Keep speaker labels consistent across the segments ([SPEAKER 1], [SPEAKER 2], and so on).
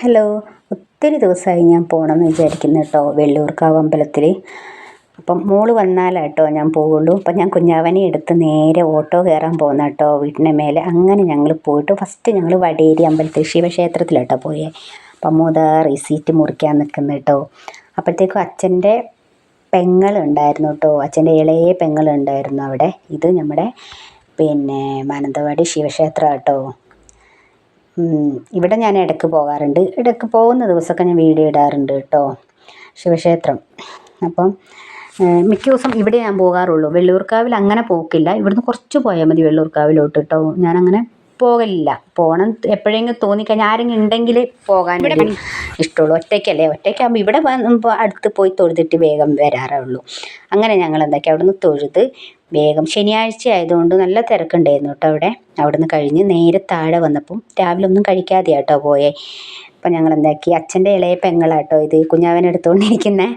[SPEAKER 1] Hello ഒത്തിരി ദിവസമായി ഞാൻ പോകണമെന്ന് വിചാരിക്കുന്നു കേട്ടോ വെള്ളൂർക്കാവ് അമ്പലത്തിൽ അപ്പം മോൾ വന്നാലാട്ടോ ഞാൻ പോവുള്ളൂ. അപ്പം ഞാൻ കുഞ്ഞാവനെ എടുത്ത് നേരെ ഓട്ടോ കയറാൻ പോകുന്ന കേട്ടോ വീട്ടിന്റെ മേലെ. അങ്ങനെ ഞങ്ങൾ പോയിട്ട് ഫസ്റ്റ് ഞങ്ങൾ വടേരി അമ്പലത്തിൽ ശിവക്ഷേത്രത്തിലാട്ടോ പോയേ. അപ്പം മുത റിസീറ്റ് മുറിക്കാൻ നിൽക്കുന്നു കേട്ടോ. അപ്പോഴത്തേക്കും അച്ഛന്റെ പെങ്ങളുണ്ടായിരുന്നു കേട്ടോ അച്ഛന്റെ ഇളയ പെങ്ങളുണ്ടായിരുന്നു അവിടെ. ഇത് നമ്മുടെ പിന്നെ മാനന്തവാടി ശിവക്ഷേത്രം കേട്ടോ. ഇവിടെ ഞാൻ ഇടയ്ക്ക് പോകാറുണ്ട്. ഇടയ്ക്ക് പോകുന്ന ദിവസമൊക്കെ ഞാൻ വീഡിയോ ഇടാറുണ്ട് കേട്ടോ. ശിവക്ഷേത്രം. അപ്പം മിക്ക ദിവസം ഇവിടെ ഞാൻ പോകാറുള്ളൂ. വെള്ളൂർക്കാവിൽ അങ്ങനെ പോക്കില്ല. ഇവിടുന്ന് കുറച്ച് പോയാൽ മതി വെള്ളൂർക്കാവിലോട്ട് കേട്ടോ. ഞാനങ്ങനെ പോകലില്ല. പോകണം എപ്പോഴെങ്കിലും തോന്നിക്കഴിഞ്ഞാൽ ആരെങ്കിലും ഉണ്ടെങ്കിൽ പോകാൻ ഇഷ്ടമുള്ളൂ. ഒറ്റയ്ക്കല്ലേ? ഒറ്റയ്ക്കാകുമ്പോൾ ഇവിടെ അടുത്ത് പോയി തൊഴുതിട്ട് വേഗം വരാറേ ഉള്ളൂ അങ്ങനെ ഞങ്ങൾ എന്താക്കി? അവിടുന്ന് തൊഴുത് വേഗം ശനിയാഴ്ച ആയതുകൊണ്ട് നല്ല തിരക്കുണ്ടായിരുന്നു കേട്ടോ അവിടെ. അവിടുന്ന് കഴിഞ്ഞ് നേരെ താഴെ വന്നപ്പം രാവിലെ ഒന്നും കഴിക്കാതെ കേട്ടോ പോയേ. അപ്പം ഞങ്ങൾ എന്താക്കി? അച്ഛന്റെ ഇളയ പെങ്ങളാട്ടോ ഇത് കുഞ്ഞാവനെടുത്തുകൊണ്ടിരിക്കുന്നത്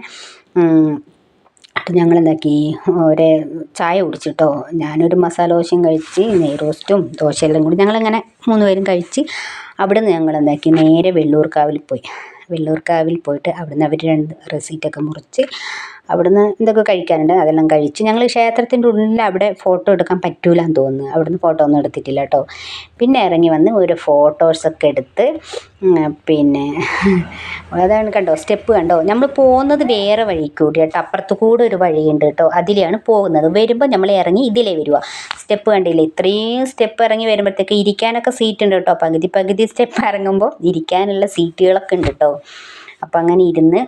[SPEAKER 1] ഞങ്ങൾ എന്താക്കി ഒരു ചായ കുടിച്ചിട്ടോ. ഞാനൊരു മസാല ദോശയും കഴിച്ച് നെയ് റോസ്റ്റും ദോശയെല്ലാം കൂടി ഞങ്ങളങ്ങനെ മൂന്ന് പേരും കഴിച്ച് അവിടെ നിന്ന് ഞങ്ങൾ എന്താക്കി നേരെ വെള്ളൂർക്കാവിൽ പോയി. വെള്ളൂർക്കാവിൽ പോയിട്ട് അവിടുന്ന് അവർ രണ്ട് റെസീറ്റൊക്കെ മുറിച്ച് അവിടുന്ന് എന്തൊക്കെ കഴിക്കാനുണ്ട് അതെല്ലാം കഴിച്ച് ഞങ്ങൾ ക്ഷേത്രത്തിന്റെ ഉള്ളിൽ അവിടെ ഫോട്ടോ എടുക്കാൻ പറ്റൂലെന്ന് തോന്നുന്നു. അവിടുന്ന് ഫോട്ടോ ഒന്നും എടുത്തിട്ടില്ല കേട്ടോ. പിന്നെ ഇറങ്ങി വന്ന് ഒരു ഫോട്ടോസൊക്കെ എടുത്ത് പിന്നെ. അതാണ് കണ്ടോ സ്റ്റെപ്പ് കണ്ടോ? നമ്മൾ പോകുന്നത് വേറെ വഴി കൂടി കേട്ടോ. അപ്പുറത്ത് കൂടെ ഒരു വഴിയുണ്ട് കേട്ടോ. അതിലെയാണ് പോകുന്നത്. വരുമ്പോൾ നമ്മൾ ഇറങ്ങി ഇതിലേ വരിക സ്റ്റെപ്പ് കണ്ടില്ലേ? ഇത്രയും സ്റ്റെപ്പ് ഇറങ്ങി വരുമ്പോഴത്തേക്ക് ഇരിക്കാനൊക്കെ സീറ്റ് ഉണ്ട് കേട്ടോ. പകുതി പകുതി സ്റ്റെപ്പ് ഇറങ്ങുമ്പോൾ ഇരിക്കാനുള്ള സീറ്റുകളൊക്കെ ഉണ്ട് കേട്ടോ. അപ്പം അങ്ങനെ ഇരുന്ന്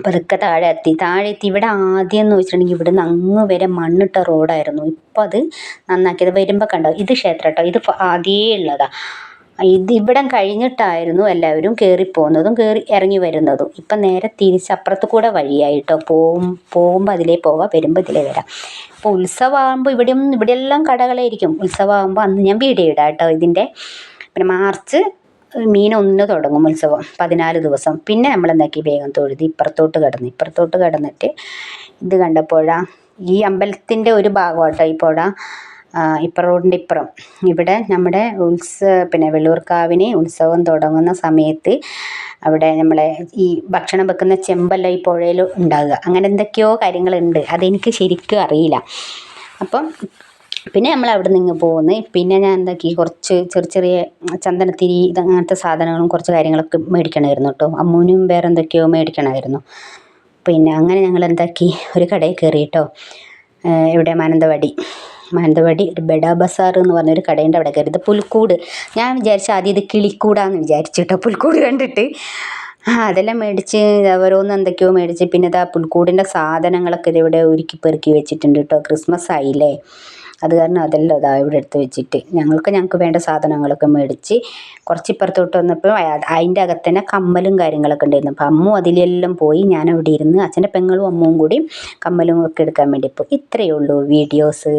[SPEAKER 1] പതുക്കെ താഴെ എത്തി. താഴെ എത്തി. ഇവിടെ ആദ്യം എന്ന് വെച്ചിട്ടുണ്ടെങ്കിൽ ഇവിടെ നിന്ന് അങ്ങ് വരെ മണ്ണിട്ട റോഡായിരുന്നു ഇപ്പം അത് നന്നാക്കിയത്. വരുമ്പോൾ കണ്ടോ? ഇത് ക്ഷേത്രം കേട്ടോ. ഇത് ആദ്യമേ ഉള്ളതാണ് ഇത് ഇവിടം കഴിഞ്ഞിട്ടായിരുന്നു എല്ലാവരും കയറിപ്പോകുന്നതും കയറി ഇറങ്ങി വരുന്നതും. ഇപ്പം നേരെ തിരിച്ച് അപ്പുറത്ത് കൂടെ വഴിയായിട്ടോ. പോകും പോകുമ്പോൾ അതിലേ പോവാം വരുമ്പോൾ ഇതിലേ വരാം. അപ്പോൾ ഉത്സവമാകുമ്പോൾ ഇവിടെയും ഇവിടെയെല്ലാം കടകളായിരിക്കും. ഉത്സവമാകുമ്പോൾ അന്ന് ഞാൻ വീഡിയോ ഇടാം കേട്ടോ ഇതിന്റെ. പിന്നെ മാർച്ച് മീൻ ഒന്ന് തുടങ്ങും ഉത്സവം പതിനാല് ദിവസം. പിന്നെ നമ്മൾ എന്താക്കി വേഗം തൊഴുതി ഇപ്പുറത്തോട്ട് കിടന്നു. ഇപ്പുറത്തോട്ട് കിടന്നിട്ട് ഇത് കണ്ടപ്പോഴാ ഈ അമ്പലത്തിന്റെ ഒരു ഭാഗമാട്ടോ ഈ പുഴ. ഇപ്പുറം റോഡിന്റെ ഇപ്പുറം. ഇവിടെ നമ്മുടെ ഉത്സവ പിന്നെ വെള്ളൂർക്കാവിന് ഉത്സവം തുടങ്ങുന്ന സമയത്ത് അവിടെ നമ്മളെ ഈ ഭക്ഷണം വെക്കുന്ന ചെമ്പല്ല ഈ പുഴയിൽ ഉണ്ടാകുക അങ്ങനെ എന്തൊക്കെയോ കാര്യങ്ങളുണ്ട്. അതെനിക്ക് ശരിക്കും അറിയില്ല. അപ്പം പിന്നെ നമ്മൾ അവിടെ നിന്ന് പോകുന്നു. പിന്നെ ഞാൻ എന്താക്കി കുറച്ച് ചെറിയ ചെറിയ ചന്ദനത്തിരി അങ്ങനത്തെ സാധനങ്ങളും കുറച്ച് കാര്യങ്ങളൊക്കെ മേടിക്കണമായിരുന്നു കേട്ടോ. അമ്മൂനും വേറെ എന്തൊക്കെയോ മേടിക്കണമായിരുന്നു. പിന്നെ അങ്ങനെ ഞങ്ങൾ എന്താക്കി ഒരു കടയിൽ കയറി കേട്ടോ. ഇവിടെ മാനന്തവാടി. മാനന്തവാടി ഒരു ബെഡ ബസാർ എന്ന് പറഞ്ഞൊരു കടേന്റെ അവിടെ കയറി. ഇത് പുൽക്കൂട്. ഞാൻ വിചാരിച്ച ആദ്യം ഇത് കിളിക്കൂടാന്ന് വിചാരിച്ചു കേട്ടോ. പുൽക്കൂട് കണ്ടിട്ട്. അതെല്ലാം മേടിച്ച് ഓരോന്ന് എന്തൊക്കെയോ മേടിച്ച്. പിന്നെ ഇതാ പുൽക്കൂടിന്റെ സാധനങ്ങളൊക്കെ ഇതിവിടെ ഒരുക്കി പെറുക്കി വെച്ചിട്ടുണ്ട് കേട്ടോ. ക്രിസ്മസ് ആയില്ലേ? അത് കാരണം അതെല്ലാം ഇതാ ഇവിടെ എടുത്ത് വെച്ചിട്ട് ഞങ്ങൾക്ക് ഞങ്ങൾക്ക് വേണ്ട സാധനങ്ങളൊക്കെ മേടിച്ച് കുറച്ച് ഇപ്പുറത്തോട്ട് വന്നപ്പോൾ അതിന്റെ അകത്ത് തന്നെ കമ്മലും കാര്യങ്ങളൊക്കെ ഉണ്ടായിരുന്നു. അപ്പം അമ്മു അതിലെല്ലാം പോയി ഞാൻ അവിടെ ഇരുന്ന് അച്ഛന്റെ പെങ്ങളും അമ്മുവും കൂടി കമ്മലും ഒക്കെ എടുക്കാൻ വേണ്ടി പോയി. ഇത്രയേ ഉള്ളൂ വീഡിയോസ്.